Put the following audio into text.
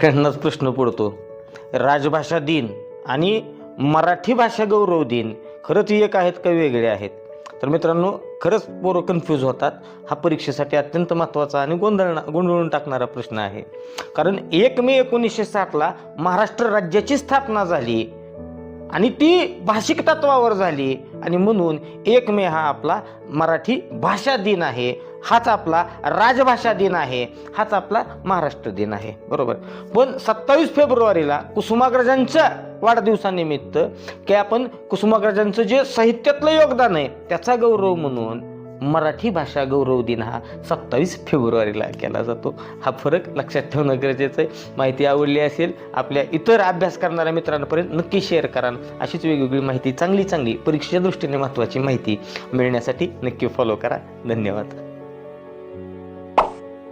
त्यांनाच प्रश्न पडतो. राजभाषा दिन आणि मराठी भाषा गौरव दिन खरंच एक आहेत का वेगळे आहेत? तर मित्रांनो खरंच पोरं कन्फ्यूज होतात. हा परीक्षेसाठी अत्यंत महत्त्वाचा आणि गोंधळ गोंधळून टाकणारा प्रश्न आहे. कारण एक मे एकोणीसशे साठला महाराष्ट्र राज्याची स्थापना झाली. आणि ती भाषिक तत्वावर झाली. आणि म्हणून एक मे हा आपला मराठी भाषा दिन आहे. हाच आपला राजभाषा दिन आहे. हाच आपला महाराष्ट्र दिन आहे. बरोबर? पण सत्तावीस फेब्रुवारीला कुसुमाग्रजांच्या वाढदिवसानिमित्त की आपण कुसुमाग्रजांचं जे साहित्यातलं योगदान आहे त्याचा गौरव म्हणून मराठी भाषा गौरव दिन हा सत्तावीस फेब्रुवारीला केला जातो. हा फरक लक्षात ठेवणं गरजेचं आहे. माहिती आवडली असेल आपल्या इतर अभ्यास करणाऱ्या मित्रांपर्यंत नक्की शेअर करा अशीच वेगवेगळी माहिती चांगली चांगली परीक्षेच्या दृष्टीने महत्त्वाची माहिती मिळण्यासाठी नक्की फॉलो करा. धन्यवाद.